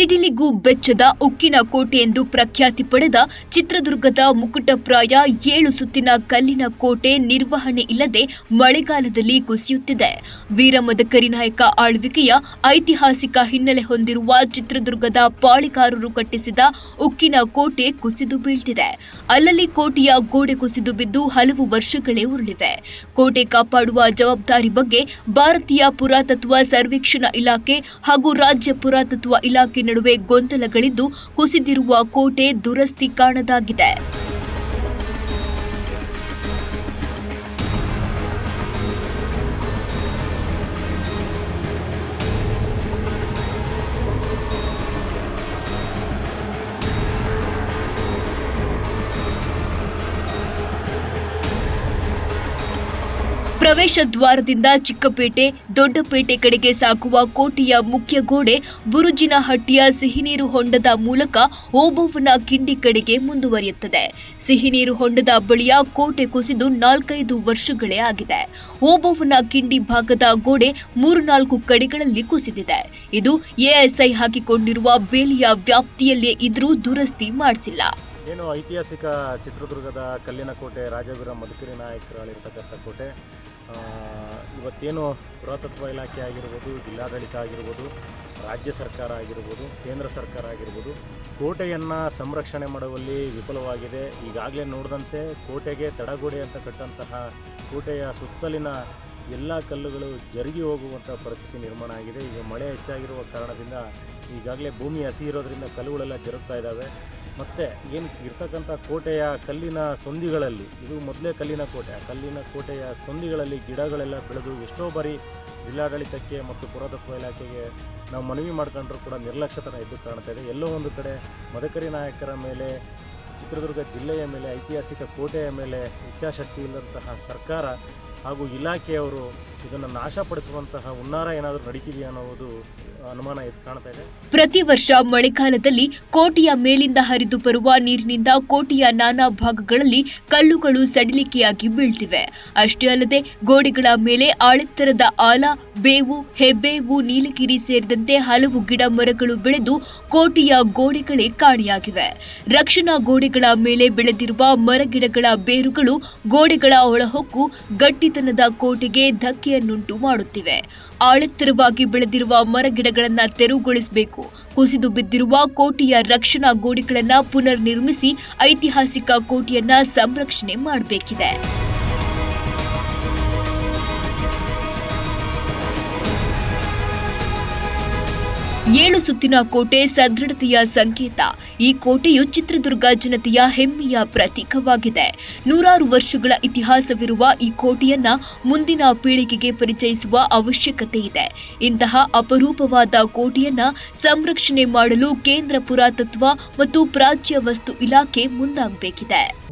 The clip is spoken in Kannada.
ಸಿಡಿಲಿಗೂ ಬೆಚ್ಚದ ಉಕ್ಕಿನ ಕೋಟೆ ಎಂದು ಪ್ರಖ್ಯಾತಿ ಪಡೆದ ಚಿತ್ರದುರ್ಗದ ಮುಕುಟಪ್ರಾಯ ಏಳು ಸುತ್ತಿನ ಕಲ್ಲಿನ ಕೋಟೆ ನಿರ್ವಹಣೆ ಇಲ್ಲದೆ ಮಳೆಗಾಲದಲ್ಲಿ ಕುಸಿಯುತ್ತಿದೆ. ವೀರಮದಕರಿ ನಾಯಕ ಆಳ್ವಿಕೆಯ ಐತಿಹಾಸಿಕ ಹಿನ್ನೆಲೆ ಹೊಂದಿರುವ ಚಿತ್ರದುರ್ಗದ ಪಾಳಿಕಾರರು ಕಟ್ಟಿಸಿದ ಉಕ್ಕಿನ ಕೋಟೆ ಕುಸಿದು ಬೀಳ್ತಿದೆ. ಅಲ್ಲಲ್ಲಿ ಕೋಟೆಯ ಗೋಡೆ ಕುಸಿದು ಬಿದ್ದು ಹಲವು ವರ್ಷಗಳೇ ಉರುಳಿವೆ. ಕೋಟೆ ಕಾಪಾಡುವ ಜವಾಬ್ದಾರಿ ಬಗ್ಗೆ ಭಾರತೀಯ ಪುರಾತತ್ವ ಸರ್ವೇಕ್ಷಣಾ ಇಲಾಖೆ ಹಾಗೂ ರಾಜ್ಯ ಪುರಾತತ್ವ ಇಲಾಖೆ ನಡುವೆ ಗೊಂದಲಗಳಿದ್ದು ಕುಸಿದಿರುವ ಕೋಟೆ ದುರಸ್ತಿ ಕಾಣದಾಗಿದೆ. ಪ್ರವೇಶ ದ್ವಾರದಿಂದ ಚಿಕ್ಕಪೇಟೆ, ದೊಡ್ಡಪೇಟೆ ಕಡೆಗೆ ಸಾಕುವ ಕೋಟೆಯ ಮುಖ್ಯ ಗೋಡೆ ಬುರುಜಿನ ಹಟ್ಟಿಯ ಸಿಹಿನೀರು ಹೊಂಡದ ಮೂಲಕ ಓಬವ್ವನ ಕಿಂಡಿ ಕಡೆಗೆ ಮುಂದುವರಿಯುತ್ತದೆ. ಸಿಹಿನೀರು ಹೊಂಡದ ಬಳಿಯ ಕೋಟೆ ಕುಸಿದು ನಾಲ್ಕೈದು ವರ್ಷಗಳೇ ಆಗಿದೆ. ಓಬವ್ವನ ಕಿಂಡಿ ಭಾಗದ ಗೋಡೆ ಮೂರು ನಾಲ್ಕು ಕಡೆಗಳಲ್ಲಿ ಕುಸಿದಿದೆ. ಇದು ಎಎಸ್ಐ ಹಾಕಿಕೊಂಡಿರುವ ಬೇಲಿಯ ವ್ಯಾಪ್ತಿಯಲ್ಲೇ ಇದ್ರೂ ದುರಸ್ತಿ ಮಾಡಿಸಿಲ್ಲ. ಏನು ಐತಿಹಾಸಿಕ ಚಿತ್ರದುರ್ಗದ ಕಲ್ಲಿನ ಕೋಟೆ ರಾಜವೀರ ಮಧುಕರಿ ನಾಯಕರಾಳಿರ್ತಕ್ಕಂಥ ಕೋಟೆ ಇವತ್ತೇನು ಪುರಾತತ್ವ ಇಲಾಖೆ ಆಗಿರ್ಬೋದು, ಜಿಲ್ಲಾಡಳಿತ ಆಗಿರ್ಬೋದು, ರಾಜ್ಯ ಸರ್ಕಾರ ಆಗಿರ್ಬೋದು, ಕೇಂದ್ರ ಸರ್ಕಾರ ಆಗಿರ್ಬೋದು, ಕೋಟೆಯನ್ನು ಸಂರಕ್ಷಣೆ ಮಾಡುವಲ್ಲಿ ವಿಫಲವಾಗಿದೆ. ಈಗಾಗಲೇ ನೋಡಿದಂತೆ ಕೋಟೆಗೆ ತಡಗೋಡೆ ಅಂತ ಕಟ್ಟಂತಹ ಕೋಟೆಯ ಸುತ್ತಲಿನ ಎಲ್ಲ ಕಲ್ಲುಗಳು ಜರುಗಿ ಹೋಗುವಂಥ ಪರಿಸ್ಥಿತಿ ನಿರ್ಮಾಣ ಆಗಿದೆ. ಈಗ ಮಳೆ ಹೆಚ್ಚಾಗಿರುವ ಕಾರಣದಿಂದ ಈಗಾಗಲೇ ಭೂಮಿ ಹಸಿ ಇರೋದರಿಂದ ಕಲ್ಲುಗಳೆಲ್ಲ ಜರುಗ್ತಾ ಇದ್ದಾವೆ ಮತ್ತು ಏನು ಇರ್ತಕ್ಕಂಥ ಕೋಟೆಯ ಕಲ್ಲಿನ ಸೊಂದಿಗಳಲ್ಲಿ, ಇದು ಮೊದಲೇ ಕಲ್ಲಿನ ಕೋಟೆ, ಆ ಕಲ್ಲಿನ ಕೋಟೆಯ ಸೊಂದಿಗಳಲ್ಲಿ ಗಿಡಗಳೆಲ್ಲ ಬೆಳೆದು ಎಷ್ಟೋ ಬಾರಿ ಜಿಲ್ಲಾಡಳಿತಕ್ಕೆ ಮತ್ತು ಪುರಾತತ್ವ ಇಲಾಖೆಗೆ ನಾವು ಮನವಿ ಮಾಡ್ಕೊಂಡ್ರೂ ಕೂಡ ನಿರ್ಲಕ್ಷ್ಯತನ ಎದ್ದು ಕಾಣ್ತಾ ಇದೆ. ಎಲ್ಲೋ ಒಂದು ಕಡೆ ಮದಕರಿ ನಾಯಕರ ಮೇಲೆ, ಚಿತ್ರದುರ್ಗ ಜಿಲ್ಲೆಯ ಮೇಲೆ, ಐತಿಹಾಸಿಕ ಕೋಟೆಯ ಮೇಲೆ ಇಚ್ಛಾಶಕ್ತಿ ಇಲ್ಲದಂತಹ ಸರ್ಕಾರ ಹಾಗೂ ಇಲಾಖೆಯವರು ಇದನ್ನು ನಾಶಪಡಿಸುವಂತಹ ಹುನ್ನಾರ ಏನಾದರೂ ನಡೀತಿದೆಯಾ ಅನ್ನೋದು ಅನುಮಾನ ಎದ್ದು ಕಾಣ್ತಾ ಇದೆ. ಪ್ರತಿ ವರ್ಷ ಮಳೆಗಾಲದಲ್ಲಿ ಕೋಟೆಯ ಮೇಲಿಂದ ಹರಿದು ಬರುವ ನೀರಿನಿಂದ ಕೋಟೆಯ ನಾನಾ ಭಾಗಗಳಲ್ಲಿ ಕಲ್ಲುಗಳು ಸಡಿಲಿಕೆಯಾಗಿ ಬೀಳ್ತಿವೆ. ಅಷ್ಟೇ ಅಲ್ಲದೆ ಗೋಡೆಗಳ ಮೇಲೆ ಆಳೆತ್ತರದ ಆಲ, ಬೇವು, ಹೆಬ್ಬೇವು, ನೀಲಗಿರಿ ಸೇರಿದಂತೆ ಹಲವು ಗಿಡ ಮರಗಳು ಬೆಳೆದು ಕೋಟೆಯ ಗೋಡೆಗಳೇ ಕಾಣೆಯಾಗಿವೆ. ರಕ್ಷಣಾ ಗೋಡೆಗಳ ಮೇಲೆ ಬೆಳೆದಿರುವ ಮರಗಿಡಗಳ ಬೇರುಗಳು ಗೋಡೆಗಳ ಒಳಹೊಕ್ಕು ಗಟ್ಟಿತನದ ಕೋಟೆಗೆ ಧಕ್ಕೆಯನ್ನುಂಟು ಮಾಡುತ್ತಿವೆ. ಆಳೆತ್ತರವಾಗಿ ಬೆಳೆದಿರುವ ಮರಗಿಡಗಳನ್ನು ತೆರವುಗೊಳಿಸಬೇಕು. ಕುಸಿದು ಬಿದ್ದಿರುವ ಕೋಟೆಯ ರಕ್ಷಣಾ ಗೋಡೆಗಳನ್ನು ಪುನರ್ ನಿರ್ಮಿಸಿ ಐತಿಹಾಸಿಕ ಕೋಟೆಯನ್ನ ಸಂರಕ್ಷಣೆ ಮಾಡಬೇಕಿದೆ. ಏಳು ಸುತ್ತಿನ ಕೋಟೆ ಸದೃಢತೆಯ ಸಂಕೇತ. ಈ ಕೋಟೆಯು ಚಿತ್ರದುರ್ಗ ಜನತೆಯ ಹೆಮ್ಮೆಯ ಪ್ರತೀಕವಾಗಿದೆ. ನೂರಾರು ವರ್ಷಗಳ ಇತಿಹಾಸವಿರುವ ಈ ಕೋಟೆಯನ್ನ ಮುಂದಿನ ಪೀಳಿಗೆಗೆ ಪರಿಚಯಿಸುವ ಅವಶ್ಯಕತೆ ಇದೆ. ಇಂತಹ ಅಪರೂಪವಾದ ಕೋಟೆಯನ್ನ ಸಂರಕ್ಷಣೆ ಮಾಡಲು ಕೇಂದ್ರ ಪುರಾತತ್ವ ಮತ್ತು ಪ್ರಾಚ್ಯ ವಸ್ತು ಇಲಾಖೆ ಮುಂದಾಗಬೇಕಿದೆ.